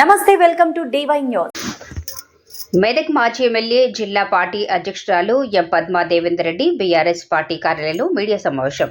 నమస్తే welcome to DY news. Medak మాజీ MLA జిల్లా పార్టీ అధ్యక్షురాలు M Padma Devender Reddy BRS party కార్యాలయంలో మీడియా సమావేశం.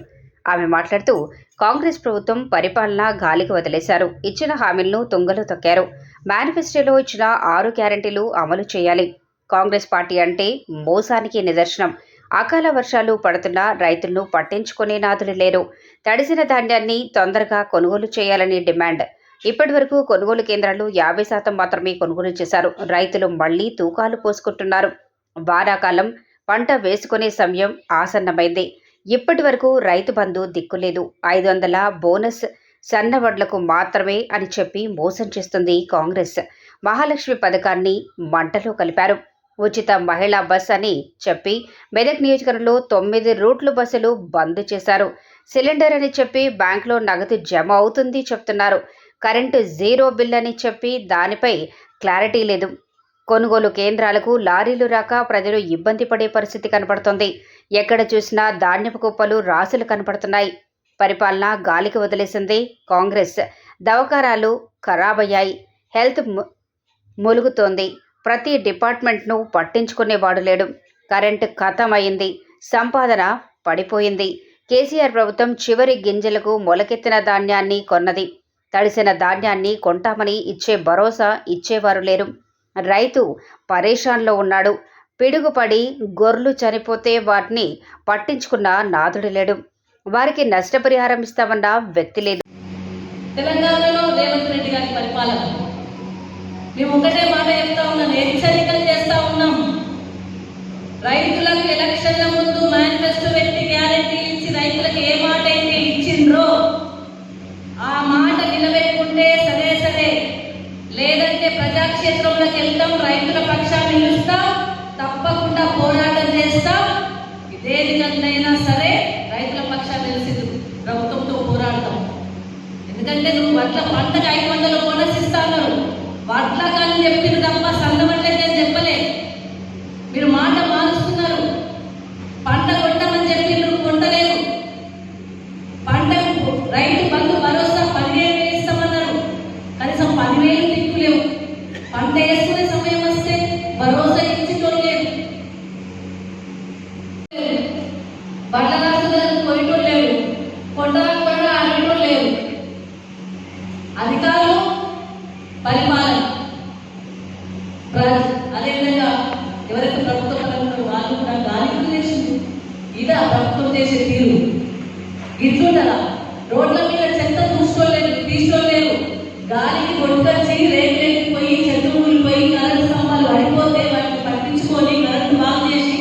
ఆమె మాట్లాడుతూ కాంగ్రెస్ ప్రభుత్వం పరిపాలన గాలికి వదిలేశారు. ఇచ్చిన హామీలను తుంగలు తొక్కారు. మేనిఫెస్టోలో ఇచ్చిన ఆరు గ్యారంటీలు అమలు చేయాలి. కాంగ్రెస్ పార్టీ అంటే మోసానికి నిదర్శనం. అకాల వర్షాలు పడుతున్నా రైతులను పట్టించుకునే నాదులు లేరు. తడిసిన ధాన్యాన్ని తొందరగా కొనుగోలు చేయాలని డిమాండ్. ఇప్పటి వరకు కొనుగోలు కేంద్రాలు యాభై శాతం మాత్రమే కొనుగోలు చేశారు. రైతులు మళ్ళీ తూకాలు పోసుకుంటున్నారు. వానాకాలం పంట వేసుకునే సమయం ఆసన్నమైంది. ఇప్పటి వరకు రైతు బంధు దిక్కులేదు ఐదు వందల బోనస్ సన్నవడ్లకు మాత్రమే అని చెప్పి మోసం చేస్తుంది కాంగ్రెస్. మహాలక్ష్మి పథకాన్ని మంటలో కలిపారు. ఉచిత మహిళా బస్ అని చెప్పి మెదక్ నియోజకవర్గంలో తొమ్మిది రూట్లు బస్సులు బంద్ చేశారు. సిలిండర్ అని చెప్పి బ్యాంకులో నగదు జమ అవుతుంది చెప్తున్నారు. కరెంటు జీరో బిల్ అని చెప్పి దానిపై క్లారిటీ లేదు. కొనుగోలు కేంద్రాలకు లారీలు రాక ప్రజలు ఇబ్బంది పడే పరిస్థితి కనపడుతోంది. ఎక్కడ చూసినా ధాన్యపు కుప్పలు రాసులు కనపడుతున్నాయి. పరిపాలన గాలికి వదిలేసింది కాంగ్రెస్. దవకారాలు ఖరాబయ్యాయి. హెల్త్ ములుగుతోంది. ప్రతి డిపార్ట్మెంట్ను పట్టించుకునేవాడు లేడు. కరెంటు ఖతమైంది. సంపాదన పడిపోయింది. కేసీఆర్ ప్రభుత్వం చివరి గింజలకు మొలకెత్తిన ధాన్యాన్ని కొన్నది. తడిసిన ధాన్యాన్ని కొంటామని ఇచ్చే భరోసా ఇచ్చేవారు లేరు. రైతు పరేషాన్లో ఉన్నాడు. పిడుగుపడి గొర్రెలు చనిపోతే వాటిని పట్టించుకున్న నాదుడు లేడు. వారికి నష్టపరిహారం ఇస్తామన్న వ్యక్తి లేదు. తెలంగాణలో రేవంత్ రెడ్డి గారి పరిపాలన. మేము ఒకటే మాట చెప్తా ఉన్నాం హెచ్చరికలు చేస్తా ఉన్నాం. రైతులకు ఎలక్షన్ల ముందు మేనిఫెస్టో పెట్టి గ్యారెంటీ ఇచ్చి రైతులకు ఏ మాట అయితే ఇచ్చిండ్రో ఆ మాట నిలబెట్టుకుంటే సరే సరే లేదంటే ప్రజాక్షేత్రంలోకి వెళ్తాం రైతుల పక్షాన్ని నిలుస్తాం తప్పకుండా పోరాటం చేస్తాం. దేనికన్నైనా సరే రైతుల పక్షాన్ని నిలిచి ప్రభుత్వంతో పోరాడతాం. ఎందుకంటే నువ్వు వడ్ల పంటకు ఐదు వందలు బోనస్ ఇస్తాను వడ్ల కానీ చెప్పింది తప్ప సన్నబడ్లకి నేను మీరు మాట మారుస్తున్నారు పంట కొట్టమని చెప్పి నువ్వు కొట్టలేదు పంట రైతు బంధు భరోసా పదిహేను వేలు ఇస్తామన్నారు కనీసం పదివేలు దిక్కులేవు పంట వేసుకునే సమయం వస్తే భరోసా ఇచ్చి లేదు బళ్ళ రాసులకు కొనేటోళ్ళు లేవు కొండలకు కూడా అడిగేటోళ్ళు లేవు. అధికారులు పరిపాలన. ప్ర- అదేవిధంగా ఎవరైతే ప్రభుత్వ పరంగా వాళ్ళు కూడా గాలి వదిలేసింది ఇదా ప్రభుత్వం చేసే తీరు ఇట్లుండరా రోడ్ల మీద చెత్త చూసుకోలేరు తీసుకోలేరు గాలికి కొట్టుకొచ్చి రేట్లకి పోయి చెట్లు పోయి కరెంటు స్తంభాలు పడిపోతే వాటిని పట్టించుకొని కరెంటు బాగు చేసి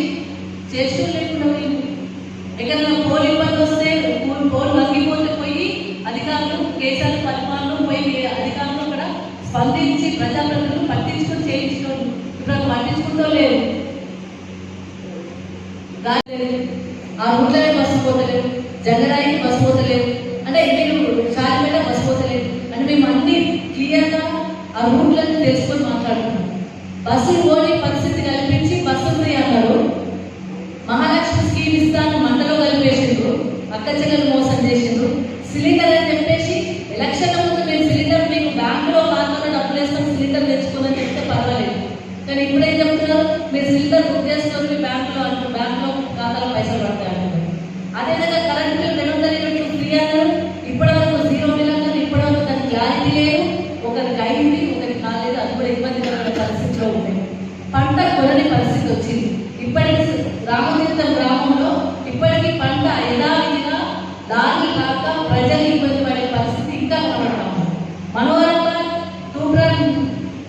చేస్తూ లేకుండా పోయింది ఎక్కడైనా పోల్ ఇబ్బంది వస్తే పోల్ పోల్ వంగిపోతే పోయి అధికారులు కేసీఆర్ పరిపాలన పోయి అధికారులు అక్కడ స్పందించి ప్రజాప్రతినిధులు పట్టించుకొని చేయించుకోండి ఇప్పుడు పట్టించుకుంటూ లేరు. ఆ రూట్లనే బస్సు పోతలేవు జంగరాయికి బస్సు పోతలేవు అంటే మీరు చాలిపేట బస్సు పోతలేదు అంటే మేము అన్ని క్లియర్గా ఆ రూట్లను తెలుసుకొని మాట్లాడుతున్నాం. బస్సులు పోని పరిస్థితి కల్పించి బస్సు ఫ్రీ అన్నారు. మహాలక్ష్మి స్కీమ్ ఇస్తాను మంటలో కలిపేసిండ్రు. అక్క చెల్లెలు మోసం చేసిండ్రు. సిలిండర్ సిలిండర్ బుక్ చేసుకొని మీ బ్యాంకులో బ్యాంకులో ఖాతాలో పైసలు పడతాయి అంటారు అదేవిధంగా కరెంట్ బిల్ రెండు వందల యూనిట్లు ఫ్రీ అన్నారు ఇప్పటి వరకు జీరో బిల్ అన్నారు ఇప్పటి వరకు దానికి క్లారిటీ లేదు. ఒకరికి అయింది ఒకరికి కాలేదు అది కూడా ఇబ్బందికరమైన పరిస్థితిలో ఉంది. పంట కొనని పరిస్థితి వచ్చింది ఇప్పటికి రామతీర్థం గ్రామంలో ఇప్పటికీ పంట యథావిధిగా దారి కాక ప్రజలు ఇబ్బంది పడే పరిస్థితి ఇంకా కనబడతాము మనోరంగా తూప్రాన్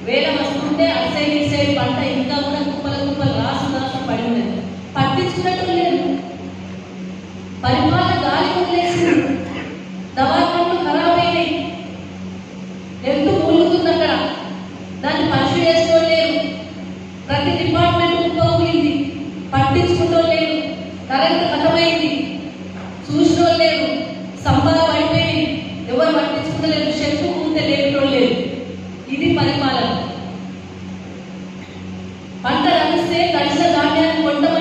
వేల వస్తుంటే అటు సైడ్ ఇటు సైడ్ పంట ఇంకా కూడా కుప్పల కుప్పలు రాసు రాసు పడి ఉన్నది పట్టించుకున్నట్టు లేదు. పరిపాలన గాలి వదిలేసింది దవాఖానలు ఖరాబ్ అయినాయి. ఎంత మూలుగుతుంది అక్కడ దాన్ని పరిశీలి చేసుకోలేరు ప్రతి డిపార్ట్మెంట్ కుప్పకూలింది పట్టించుకుంటూ కరెంట్ కథమైంది చూసిన లేరు. స్తంభాలు పడిపోయి ఎవరు పట్టించుకుంటలేరు. చెట్టు కూతే లేకుండా ఇది పరిపాలన. పంట రమిస్తే కలిసిన ధాన్యాన్ని కొంటామని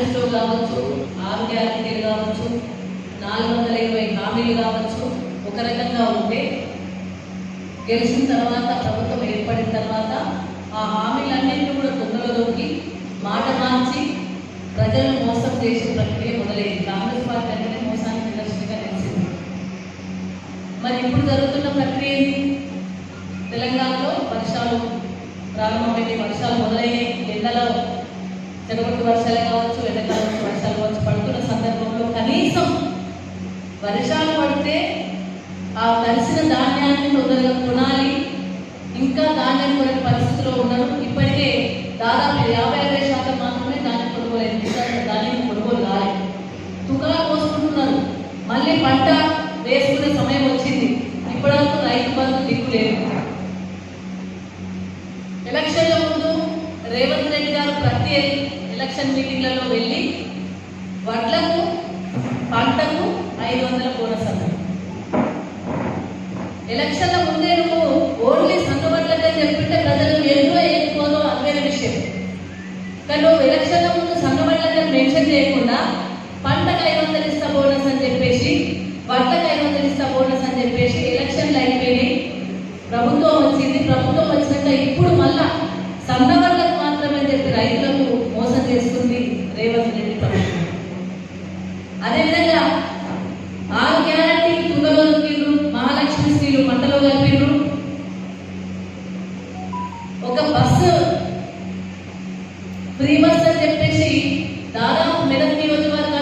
మేనిఫెస్టో కావచ్చు ఆరు గ్యారంటీలు కావచ్చు నాలుగు వందల ఇరవై హామీలు కావచ్చు ఒక రకంగా ఉంటే గెలిచిన తర్వాత ప్రభుత్వం ఏర్పడిన తర్వాత ఆ హామీలన్నింటినీ కూడా తుంగలో మాట మార్చి ప్రజలను మోసం చేసే ప్రక్రియ మొదలైంది. కాంగ్రెస్ పార్టీ అంటేనే మోసానికి నిదర్శనంగా తెలిసింది. మరి ఇప్పుడు జరుగుతున్న ప్రక్రియ ఏంటి? తెలంగాణలో వర్షాలు ప్రారంభమైనవి వర్షాలు మొదలైనవి ఎండలో చెడగొట్టు వర్షాలే కావచ్చు ఎండాకాలం వర్షాలు కావచ్చు పడుతున్న సందర్భంలో కనీసం వర్షాలు పడితే ఆ కలిసిన ధాన్యాన్ని తొందరగా కొనాలి. ఇంకా ధాన్యం కొనే పరిస్థితిలో ఉన్నారు ఇప్పటికే దాదాపు యాభై అరవై శాతం మాత్రమే ధాన్యం కొనుగోలు అయింది ధాన్యం కొనుగోలు కాలేదు. తుకాలు పోసుకుంటున్నారు మళ్ళీ పంట వేసుకునే సమయం వచ్చింది ఇప్పటివరకు రైతు బంధు దిక్కు లేదు ఎలక్షన్ల ముందు రేవంత్ రెడ్డి గారు ప్రతి ఎలక్షన్ మీటింగ్లలో వెళ్ళి వడ్లకు పంటకు ఐదు వందల బోనస్ అన్నారు ఎలక్షన్ల ముందే నువ్వు ఓన్లీ సన్నవడ్లకే చెప్పింటే ప్రజలు ఎందులో ఎక్కువనో అది విషయం. కానీ నువ్వు ఎలక్షన్ల ముందు సన్నవడ్లకే మెన్షన్ చేయకుండా పంటకు ఐదు వందలు ఇస్తా బోనస్ అని చెప్పేసి వడ్లకు ఐదు వందలు ఇస్తా బోనస్ అని చెప్పేసి ఎలక్షన్లు అయిపోయినాయి. ప్రభుత్వం వచ్చింది ప్రభుత్వం వచ్చినాక ఇప్పుడు మళ్ళా సన్నవడ్లకు మాత్రమే చెప్పి రైతులకు మోసం చేస్తుంది రేవంత్ రెడ్డి ప్రభుత్వం అదేవిధంగా ఆరు గ్యారంటీ తుంగలో దొరికిండ్రు మహాలక్ష్మి స్త్రీలు మంటలో కలిపిండ్రు. ఒక బస్సు ఫ్రీ బస్ అని చెప్పేసి దాదాపు మెదక్ నియోజకవర్గానికి